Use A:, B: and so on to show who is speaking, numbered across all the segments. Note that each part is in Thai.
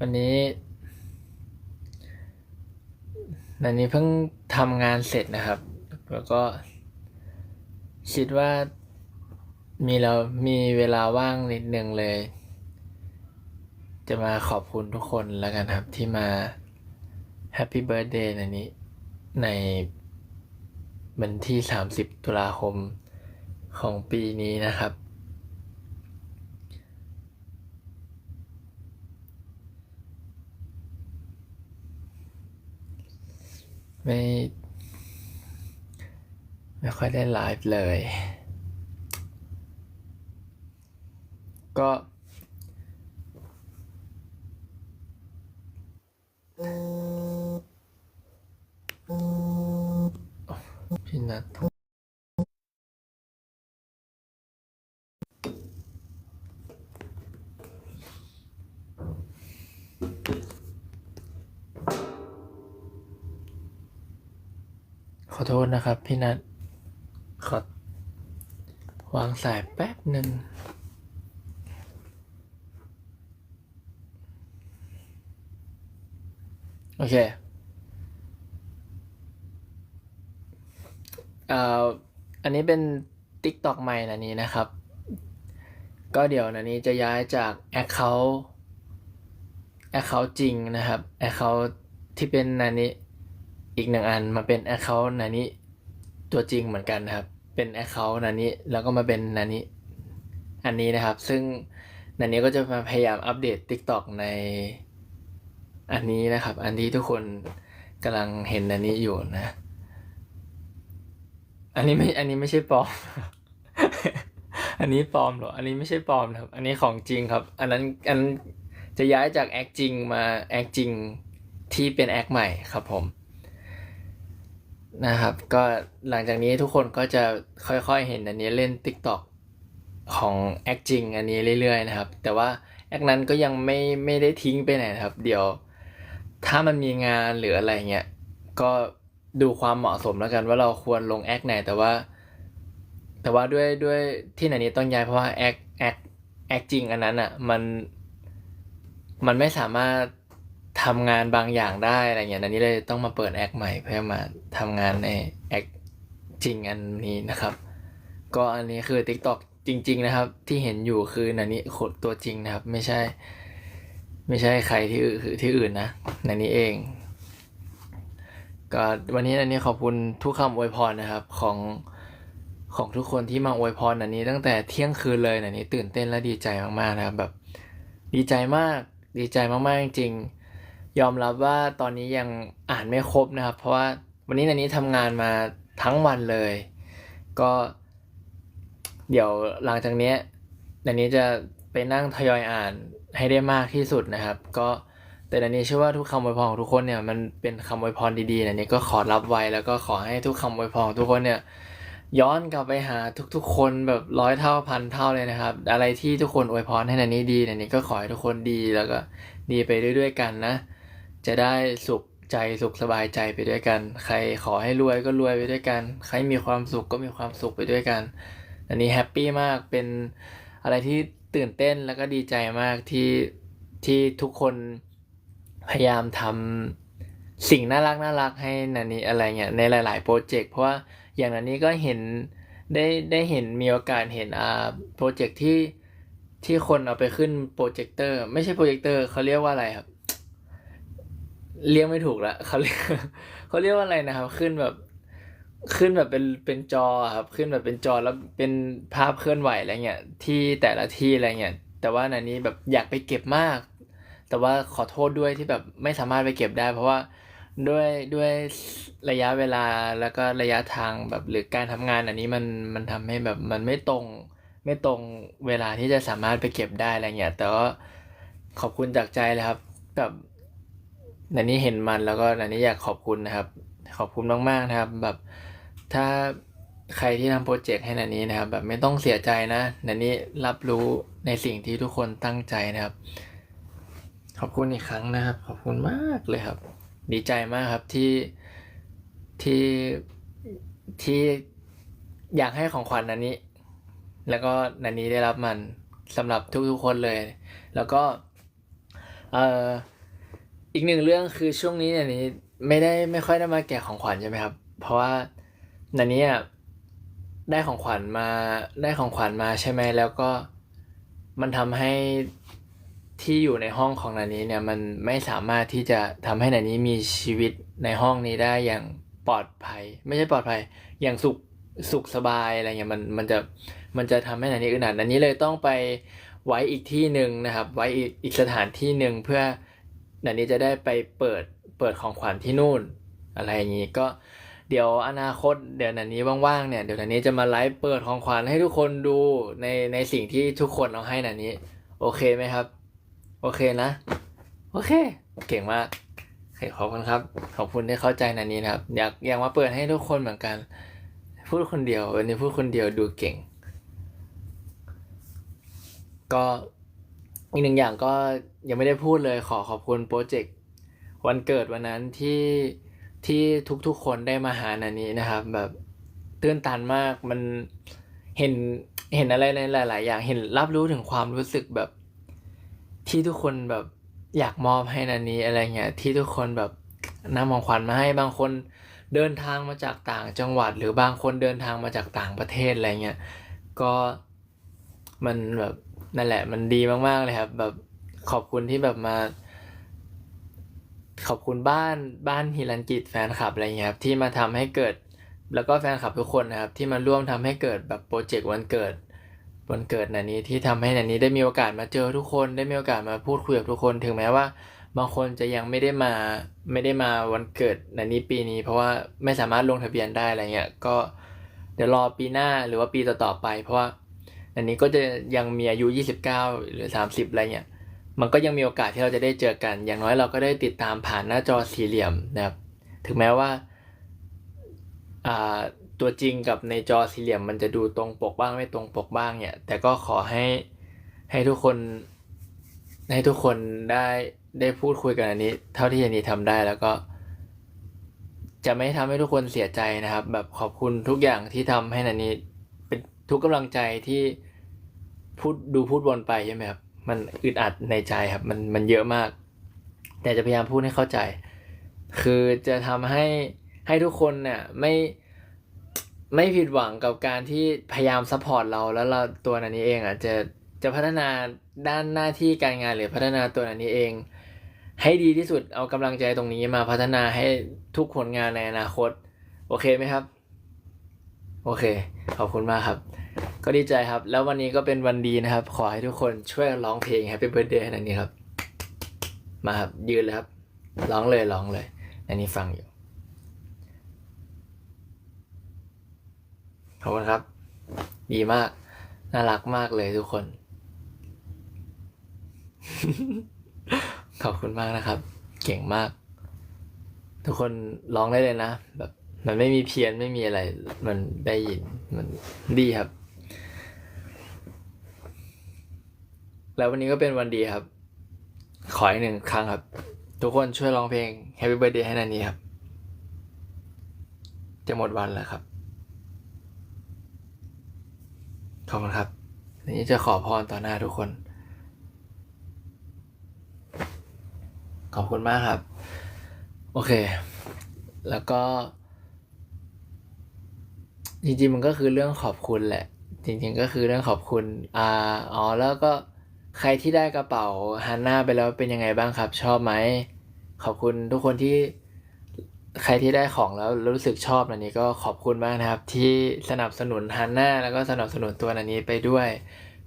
A: วันนี้นันนี้เพิ่งทำงานเสร็จนะครับ แล้วก็คิดว่ามีเรามีเวลาว่างนิดนึงเลย จะมาขอบคุณทุกคนแล้วกันครับ ที่มาแฮปปี้เบิร์ดเดย์นันนี้ ในวันที่ 30 ตุลาคมของปีนี้นะครับ ไม่ ไม่ค่อยได้ไลฟ์เลย ขอโทษนะครับพี่นัทขอวางสายแป๊บหนึ่งโอเคเอ่ออันนี้เป็น TikTok ใหม่นะนี้นะครับ ก็เดี๋ยวนะนี้จะย้ายจาก Account Account จริงนะครับ Account ที่เป็นนันนี้ อีกหนึ่งอันมาเป็น Account นันนี้ตัวจริงเหมือนกันนะครับ เป็น Account นันนี้แล้วก็มาเป็นนันนี้อันนี้นะครับ ซึ่งนันนี้ก็จะมาพยายามอัปเดต TikTok ในอันนี้นะครับ อันที่ทุกคนกำลังเห็นอันนี้อยู่นะ อันนี้ไม่อันนี้ไม่ใช่ปลอม อันนี้ปลอมเหรอ อันนี้ไม่ใช่ปลอมนะครับ อันนี้ของจริงครับ อันนั้นอันจะย้ายจากแอคจริงมาแอคจริงที่เป็นแอคใหม่ครับผม นะครับ ก็หลังจากนี้ทุกคนก็จะค่อยๆเห็นอันนี้เล่น TikTok ของแอคจริงอันนี้เรื่อยๆนะครับ แต่ว่าแอคนั้นก็ยังไม่ไม่ได้ทิ้งไปไหนนะครับ เดี๋ยวถ้ามันมีงานหรืออะไรเงี้ยก็ดูความเหมาะสมแล้วกันว่าเราควรลงแอคไหนแต่ว่า แต่ว่าด้วยด้วยที่ไหนนี้ต้องย้ายเพราะว่าแอคแอคแอคจริงอันนั้นอะมันมันไม่สามารถ ทำงานบางอย่างได้อะไรเงี้ยอันนี้เลยต้องมาเปิดแอคใหม่เพื่อมาทำงานในแอคจริงอันนี้นะครับ ก็อันนี้คือ TikTok จริง ๆ นะครับ ที่เห็นอยู่คือนันนี้ขดตัวจริงนะครับ ไม่ใช่ ไม่ใช่ใครที่อื่นที่อื่นนะนันนี้เอง ก็วันนี้อันนี้ขอบคุณทุกคำอวยพรนะครับ ของของทุกคนที่มาอวยพรอันนี้ ตั้งแต่เที่ยงคืนเลยอันนี้ตื่นเต้นและดีใจมากๆนะครับแบบ ดีใจมาก ดีใจมากๆจริงๆ ยอมรับว่าตอนนี้ยังอ่านไม่ครบนะครับ เพราะว่าวันนี้อันนี้ทำงานมาทั้งวันเลย ก็ เดี๋ยวหลังจากนี้ยอันนี้จะไปนั่งทยอยอ่านให้ได้มากที่สุดนะครับ ก็แต่อันนี้เชื่อว่าทุกคำอวยพรของทุกคนเนี่ยมันเป็นคำอวยพรดีๆอันนี้ก็ขอรับไว้แล้วก็ขอให้ทุกคำอวยพรของทุกคนเนี่ยย้อนกลับไปหาทุกๆ คนแบบร้อยเท่าพันเท่าเลยนะครับ อะไรที่ทุกคนอวยพรให้นันนี้ดีนันนี้ก็ขอให้ทุกคนดีแล้วก็ดีไปด้วยๆกันนะ จะได้สุขใจสุขสบายใจไปด้วยกัน ใครขอให้รวยก็รวยไปด้วยกัน ใครมีความสุขก็มีความสุขไปด้วยกัน อันนี้แฮปปี้มากเป็นอะไรที่ตื่นเต้นแล้วก็ดีใจมากที่ที่ทุกคนพยายามทำสิ่งน่ารักน่ารักให้นันนี้อะไรเงี้ยในหลาย ๆ โปรเจกต์เพราะว่าอย่างนันนี้ก็เห็นได้ได้เห็นมีโอกาสเห็นอ่าโปรเจกต์ที่ที่คนเอาไปขึ้นโปรเจคเตอร์ ไม่ใช่โปรเจคเตอร์เขาเรียกว่าอะไรครับ เรียกไม่ถูกละเขาเรียกเขาเรียกว่าอะไรนะครับ ขึ้นแบบขึ้นแบบเป็นเป็นจอครับ ขึ้นแบบเป็นจอแล้วเป็นภาพเคลื่อนไหวอะไรเงี้ยที่แต่ละที่อะไรเงี้ยแต่ว่าในนี้แบบอยากไปเก็บมาก แต่ว่าขอโทษด้วยที่แบบไม่สามารถไปเก็บได้ เพราะว่าด้วยด้วยระยะเวลาแล้วก็ระยะทางแบบหรือการทำงานอันนี้มันมันทำให้แบบมันไม่ตรงไม่ตรงเวลาที่จะสามารถไปเก็บได้อะไรเงี้ยแต่ว่าขอบคุณจากใจเลยครับแบบ นันนี้เห็นมันแล้วก็นันนี้อยากขอบคุณนะครับ ขอบคุณมากๆนะครับ แบบถ้าใครที่ทำโปรเจกต์ให้นันนี้นะครับ แบบไม่ต้องเสียใจนะนันนี้รับรู้ในสิ่งที่ทุกคนตั้งใจนะครับ ขอบคุณอีกครั้งนะครับ ขอบคุณมากเลยครับ ดีใจมากครับที่ที่ที่อยากให้ของขวัญอันนี้ แล้วก็นันนี้ได้รับมันสำหรับทุกๆคนเลย แล้วก็เอ่อ อีกหนึ่งเรื่องคือช่วงนี้เนี่ยนี้ไม่ได้ไม่ค่อยได้มาแกะของขวัญใช่ไหมครับ เพราะว่านันนี้อะได้ของขวัญมาได้ของขวัญมาใช่ไหมแล้วก็มันทำให้ที่อยู่ในห้องของนันนี้เนี่ยมันไม่สามารถที่จะทำให้นันนี้มีชีวิตในห้องนี้ได้อย่างปลอดภัย ไม่ใช่ปลอดภัย อย่างสุขสุขสบายอะไรเงี้ยมันมันจะมันจะทำให้นันนี้อึดอัดนันนี้เลยต้องไปไว้อีกที่หนึ่งนะครับ ไว้อีกอีกสถานที่หนึ่งเพื่อ นันนี้จะได้ไปเปิดเปิดของขวัญที่นู่น อะไรอย่างนี้ก็เดี๋ยวอนาคตเดี๋ยวนันนี้ว่างๆเนี่ยเดี๋ยวนันนี้จะมาไลฟ์เปิดของขวัญให้ทุกคนดูในในสิ่งที่ทุกคนเอาให้นันนี้ โอเคไหมครับ โอเคนะ โอเค เก่งมากขอบคุณครับ ขอบคุณที่เข้าใจนันนี้นะครับ อยากอยากมาเปิดให้ทุกคนเหมือนกัน พูดคนเดียววันนี้พูดคนเดียวดูเก่ง ก็ อีกหนึ่งอย่างก็ยังไม่ได้พูดเลยขอขอบคุณโปรเจกต์วันเกิดวันนั้นที่ที่ทุกๆคนได้มาหานันนี้นะครับ แบบตื้นตันมากมันเห็นเห็นอะไรในหลาย ๆ อย่างเห็นรับรู้ถึงความรู้สึกแบบ ที่ทุกคนแบบอยากมอบให้นันนี้อะไรเงี้ยที่ทุกคนแบบนำของขวัญมาให้บางคนเดินทางมาจากต่างจังหวัด หรือบางคนเดินทางมาจากต่างประเทศอะไรเงี้ยก็มันแบบ นั่นแหละ มันดีมาก ๆ เลยครับ แบบขอบคุณที่แบบมา ขอบคุณบ้านบ้านฮิรันกิจแฟนคลับอะไรเงี้ยครับที่มาทำให้เกิด แล้วก็แฟนคลับทุกคนนะครับ ที่มาร่วมทำให้เกิดแบบโปรเจกต์วันเกิดวันเกิดนันนี้ที่ทำให้นันนี้ได้มีโอกาสมาเจอทุกคนได้มีโอกาสมาพูดคุยกับทุกคนถึงแม้ว่า บางคนจะยังไม่ได้มาไม่ได้มาวันเกิดนันนี้ปีนี้ เพราะว่าไม่สามารถลงทะเบียนได้อะไรเงี้ยก็เดี๋ยวรอปีหน้าหรือว่าปีต่อๆไป เพราะว่า นันนี้ก็จะยังมีอายุ 29 หรือ 30 อะไรเงี้ยมันก็ยังมีโอกาสที่เราจะได้เจอกัน อย่างน้อยเราก็ได้ติดตามผ่านหน้าจอสี่เหลี่ยมนะครับ ถึงแม้ว่าตัวจริงกับในจอสี่เหลี่ยม มันจะดูตรงปกบ้างไม่ตรงปกบ้างเนี่ย แต่ก็ขอให้ให้ทุกคนให้ทุกคนได้ได้พูดคุยกันอันนี้ เท่าที่อันนี้ทำได้แล้วก็ จะไม่ทำให้ทุกคนเสียใจนะครับ แบบขอบคุณทุกอย่างที่ทำให้นันนี้ เป็นทุกกำลังใจที่ พูดดูพูดวนไปใช่ไหมครับ มันอึดอัดในใจครับ มันมันเยอะมาก แต่จะพยายามพูดให้เข้าใจ คือจะทำให้ให้ทุกคนเนี่ยไม่ไม่ผิดหวังกับการที่พยายามซัพพอร์ตเราแล้วเราตัวนันนี้เองอะจะจะพัฒนาด้านหน้าที่การงานหรือพัฒนาตัวนันนี้เอง ให้ดีที่สุดเอากำลังใจตรงนี้มาพัฒนาให้ทุกผลงานในอนาคต โอเคไหมครับ โอเค ขอบคุณมากครับ ก็ดีใจครับ แล้ววันนี้ก็เป็นวันดีนะครับ ขอให้ทุกคนช่วยร้องเพลง Happy Birthday ให้นันนี้ครับ มาครับ ยืนเลยครับ ร้องเลยร้องเลยนันนี้ฟังอยู่ ขอบคุณครับ ดีมาก น่ารักมากเลยทุกคน ขอบคุณมากนะครับ เก่งมาก ทุกคนร้องได้เลยนะ แบบ มันไม่มีเพี้ยนไม่มีอะไร มันได้ยิน มันดีครับ แล้ววันนี้ก็เป็นวันดีครับ ขออีกหนึ่งครั้งครับ ทุกคนช่วยร้องเพลง Happy Birthday ให้นันนี้ครับ จะหมดวันแล้วครับ ขอบคุณครับนนี้จะขอพรต่อหน้าทุกคน ขอบคุณมากครับ โอเค แล้วก็ จริงๆมันก็คือเรื่องขอบคุณแหละ จริง ๆ ก็คือเรื่องขอบคุณอ่าอ๋อแล้วก็ ใครที่ได้กระเป๋าฮันน่าไปแล้วเป็นยังไงบ้างครับ ชอบไหม ขอบคุณทุกคนที่ใครที่ได้ของแล้วรู้สึกชอบอันนี้ก็ขอบคุณมากนะครับ ที่สนับสนุนฮันน่าแล้วก็สนับสนุนตัวอันนี้ไปด้วย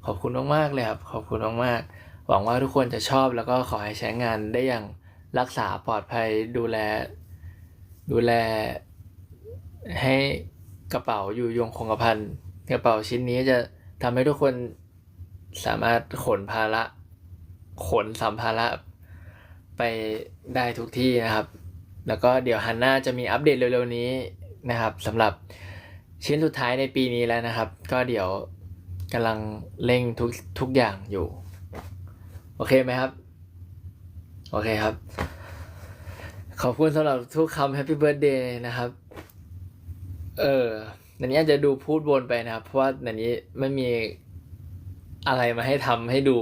A: ขอบคุณมากๆเลยครับ ขอบคุณมากๆหวังว่าทุกคนจะชอบแล้วก็ขอให้ใช้งานได้อย่างรักษาปลอดภัยดูแล ดูแล ให้กระเป๋าอยู่ยงคงกระพันกระเป๋าชิ้นนี้จะทำให้ทุกคน สามารถขนภาระขนสัมภาระไปได้ทุกที่นะครับ แล้วก็เดี๋ยวฮันน่าจะมีอัปเดตเร็วๆนี้นะครับสำหรับชิ้นสุดท้ายในปีนี้แล้วนะครับ ก็เดี๋ยวกำลังเร่งทุกทุกอย่างอยู่ โอเคไหมครับ โอเคครับ ขอบคุณสำหรับทุกคำ Happy Birthday นะครับ เออนันนี้อาจจะดูพูดวนไปนะครับ เพราะว่านันนี้ไม่มี อะไรมาให้ทำให้ดู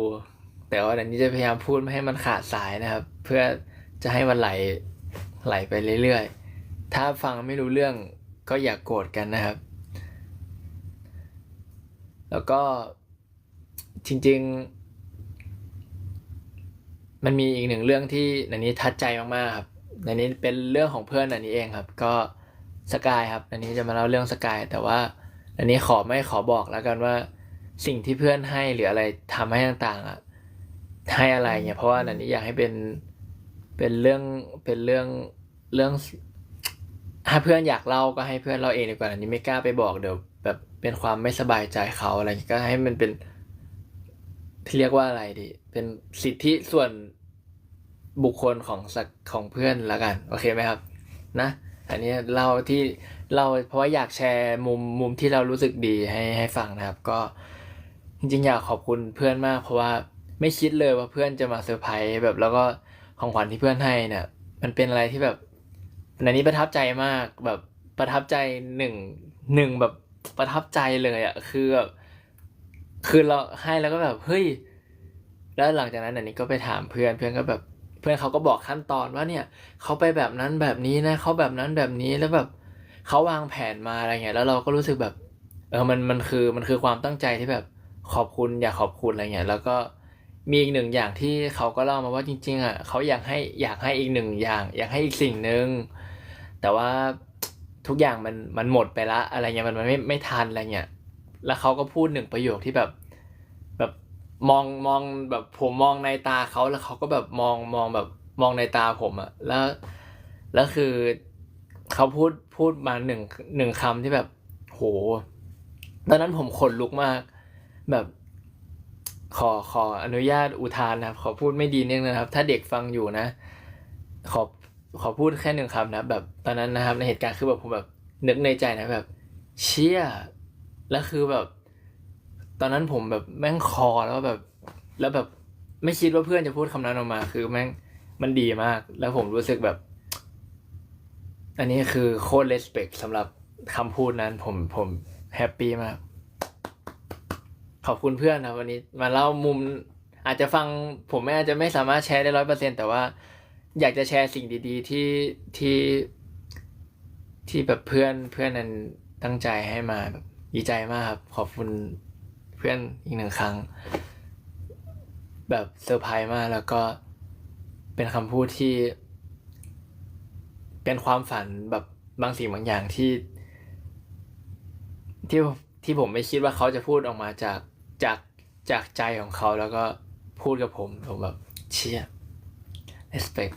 A: แต่ว่าอันนี้จะพยายามพูดไม่ให้มันขาดสายนะครับ เพื่อจะให้มันไหลไหลไปเรื่อยๆ ถ้าฟังไม่รู้เรื่องก็อย่ากโกรธกันนะครับ แล้วก็จริง ๆ มันมีอีกหนึ่งเรื่องที่อันนี้ทัดใจมากๆครับอันนี้เป็นเรื่องของเพื่อนอันนี้เองครับ ก็สกายครับอันนี้จะมาเล่าเรื่องสกายแต่ว่าอันนี้ขอไม่ขอบอกแล้วกันว่า สิ่งที่เพื่อนให้หรืออะไรทำให้ต่างๆอะให้อะไรเนี่ยเพราะว่าอันนี้อยากให้เป็นเป็นเรื่องเป็นเรื่องเรื่อง ถ้าเพื่อนอยากเล่าก็ให้เพื่อนเล่าเองดีกว่าอันนี้ไม่กล้าไปบอกเดี๋ยวแบบเป็นความไม่สบายใจเขาอะไรก็ให้มันเป็นที่เรียกว่าอะไรดี เป็นสิทธิส่วนบุคคลของสักของเพื่อนละกัน โอเคไหมครับ นะ อันนี้เล่าที่เราเพราะว่าอยากแชร์มุมมุมที่เรารู้สึกดีให้ให้ฟังนะครับ ก็ จริงๆ อยากขอบคุณเพื่อนมาก เพราะว่าไม่คิดเลยว่าเพื่อนจะมาเซอร์ไพรส์แบบแล้วก็ของขวัญที่เพื่อนให้เนี่ยมันเป็นอะไรที่แบบอันนี้ประทับใจมากแบบประทับใจหนึ่งหนึ่งแบบประทับใจเลยอะ่ะคือแบบคือเราให้แล้วก็แบบเฮ้ยแล้วหลังจากนั้นอันนี้ก็ไปถามเพื่อนเพื่อนก็แบบเพื่อนเขาก็บอกขั้นตอนว่าเนี่ยเขาไปแบบนั้นแบบนี้นะเขาแบบนั้นแบบนี้แล้วแบบเขาวางแผนมาอะไรเงี้ยแล้วเราก็รู้สึกแบบ เออมันมันคือมันคือความตั้งใจที่แบบ ขอบคุณอยากขอบคุณอะไรเงี้ยแล้วก็มีอีกหนึ่งอย่างที่เขาก็เล่ามาว่าจริง ๆอะเขาอยากให้อยากให้อีกหนึ่งอย่าง อยากให้อีกสิ่งหนึ่งแต่ว่าทุกอย่างมันมันหมดไปละอะไรเงี้ยมันมันไม่ไม่ทันอะไรเงี้ยแล้วเขาก็พูดหนึ่งประโยคที่แบบแบบมองมองแบบผมมองในตาเขาแล้วเขาก็แบบมองมองแบบมองในตาผมอะแล้วแล้วคือเขาพูดพูดมาหนึ่งหนึ่งคำที่แบบโห ตอนนั้นผมขนลุกมาก แบบขอขออนุญาตอุทานนะครับ ขอพูดไม่ดีนึงนะครับ ถ้าเด็กฟังอยู่นะ ขอขอพูดแค่หนึ่งคำนะแบบตอนนั้นนะครับ ในเหตุการณ์คือแบบผมแบบนึกในใจนะแบบ เชี่ยแล้วคือแบบ ตอนนั้นผมแบบแม่งคอแล้วแบบ แล้วแบบไม่คิดว่าเพื่อนจะพูดคำนั้นออกมา คือแม่งมันดีมาก แล้วผมรู้สึกแบบ อันนี้คือโคตรเลสเ c กสำหรับคำพูดนั้นผมผมแฮปปี้มาก ขอบคุณเพื่อนนะวันนี้ มาเล่ามุม อาจจะฟังผมไม่อาจจะไม่สามารถแชร์ได้ร้อยเปอร์เซ็นแต่ว่า อยากจะแชร์สิ่งดีๆ ที่ที่ที่แบบเพื่อนเพื่อนนั้นตั้งใจให้มาแบบดีใจมากครับ ขอบคุณเพื่อนอีกหนึ่งครั้ง แบบเซอร์ไพรส์มากแล้วก็เป็นคำพูดที่ เป็นความฝันแบบบางสิ่งบางอย่างที่ที่ที่ผมไม่คิดว่าเขาจะพูดออกมาจาก จากจากใจของเขาแล้วก็พูดกับผมผมแบบเชี่ย respect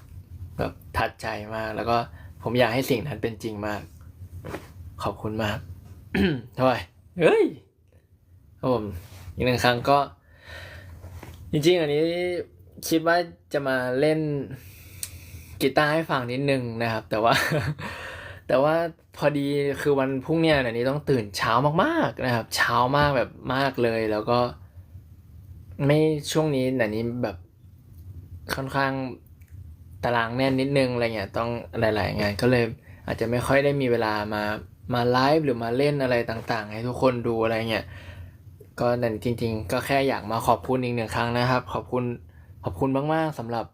A: แบบทัดใจมาก แล้วก็ผมอยากให้สิ่งนั้นเป็นจริงมาก ขอบคุณมากทำไมเฮ้ยครับผมอีกหนึ่งครั้งก็ จริงๆ อันนี้คิดว่าจะมาเล่นกีตาร์ให้ฟังนิดนึงนะครับ แต่ว่า แต่ว่าพอดีคือวันพรุ่งเนี้ยอันนี้ต้องตื่นเช้ามากๆนะครับ เช้ามากแบบมากเลย แล้วก็ ไม่ช่วงนี้อันนี้แบบค่อนข้างตารางแน่นนิดนึงอะไรเงี้ยต้องหลายๆงานก็เลย อาจจะไม่ค่อยได้มีเวลามามาไลฟ์หรือมาเล่นอะไรต่าง ๆ ให้ทุกคนดูอะไรเงี้ยก็นั่นจริง ๆ ก็แค่อยากมาขอบคุณอีกหนึ่งครั้งนะครับ ขอบคุณขอบคุณมากๆสำหรับ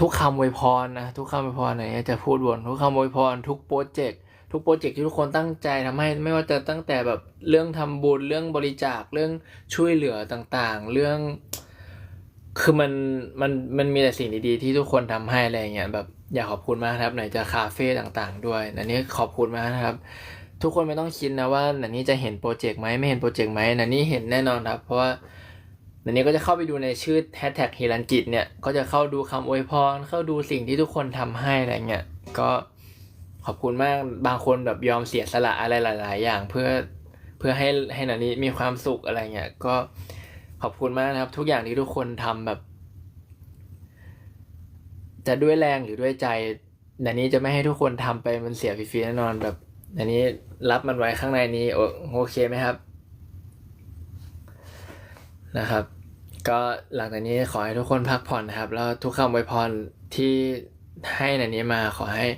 A: ทุกคำอวยพรนะทุกคำอวยพรไหนจะพูดวนทุกคำอวยพรทุกโปรเจกต์ทุกโปรเจกต์ที่ทุกคนตั้งใจทำให้ไม่ว่าจะตั้งแต่แบบเรื่องทำบุญเรื่องบริจาคเรื่องช่วยเหลือต่างๆ เรื่อง คือมันมันมันมีแต่สิ่งดีๆ ที่ทุกคนทำให้อะไรเงี้ยแบบอยากขอบคุณมากครับไหนจะคาเฟ่ต่างๆ ด้วยอันนี้ขอบคุณมากนะครับ ทุกคนไม่ต้องคิดนะว่าอันนี้จะเห็นโปรเจกต์ไหมไม่เห็นโปรเจกต์ไหมอันนี้เห็นแน่นอนครับ เพราะว่า อันนี้ก็จะเข้าไปดูในชื่อแฮชแท็กฮิรันจิตเนี่ย ก็จะเข้าดูคำอวยพร เข้าดูสิ่งที่ทุกคนทำให้อะไรเงี้ย ก็ขอบคุณมาก บางคนแบบยอมเสียสละอะไรหลาย ๆ อย่างเพื่อเพื่อให้ให้นันนี้มีความสุขอะไรเงี้ย ก็ขอบคุณมากนะครับ ทุกอย่างที่ทุกคนทำแบบ จะด้วยแรงหรือด้วยใจอันนี้จะไม่ให้ทุกคนทำไปมันเสียฟรีๆแน่นอนแบบอันนี้รับมันไว้ข้างในนี้โอโอเคไหมครับนะครับ ก็หลังจากนี้ขอให้ทุกคนพักผ่อนนะครับ แล้วทุกคำอวยพรที่ให้ในนี้มาขอให้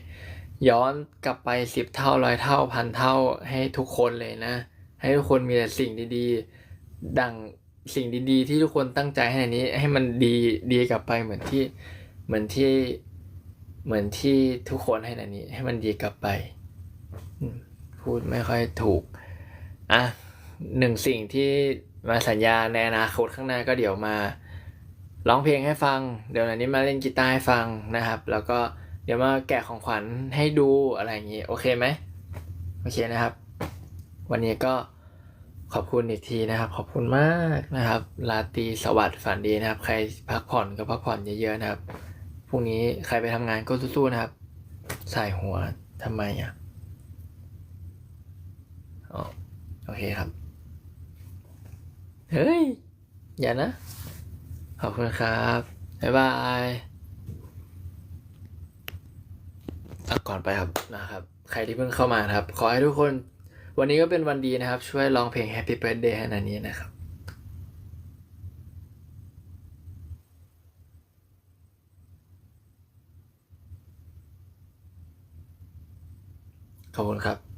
A: ย้อนกลับไปสิบเท่าร้อยเท่าพันเท่าให้ทุกคนเลยนะ ให้ทุกคนมีแต่สิ่งดีๆ ดังสิ่งดีๆ ที่ทุกคนตั้งใจให้ในนี้ ให้มันดีดีกลับไปเหมือนที่เหมือนที่เหมือนที่ทุกคนให้ในนี้ ให้มันดีกลับไปพูดไม่ค่อยถูกอะหนึ่งสิ่งที่ มาสัญญาในอนาคตข้างหน้าก็เดี๋ยวมาร้องเพลงให้ฟัง เดี๋ยวนนี้มาเล่นกีตาร์ให้ฟังนะครับ แล้วก็เดี๋ยวมาแกะของขวัญให้ดูอะไรอย่างนี้ โอเคไหมโอเคนะครับ วันนี้ก็ขอบคุณอีกทีนะครับ ขอบคุณมากนะครับลาตีสวัสดิ์ฝันดีนะครับ ใครพักผ่อนก็พักผ่อนเยอะๆนะครับพรุ่งนี้ใครไปทำงานก็สู้ๆนะครับ ใส่หัวทำไมอะอ๋อโอเคครับ เฮ้ย อย่านะ ขอบคุณครับ บ๊ายบายอะก่อนไปครับนะครับ ใครที่เพิ่งเข้ามาครับ ขอให้ทุกคน วันนี้ก็เป็นวันดีนะครับ ช่วยร้องเพลง Happy Birthday ให้นันนี้นะครับขอบคุณครับ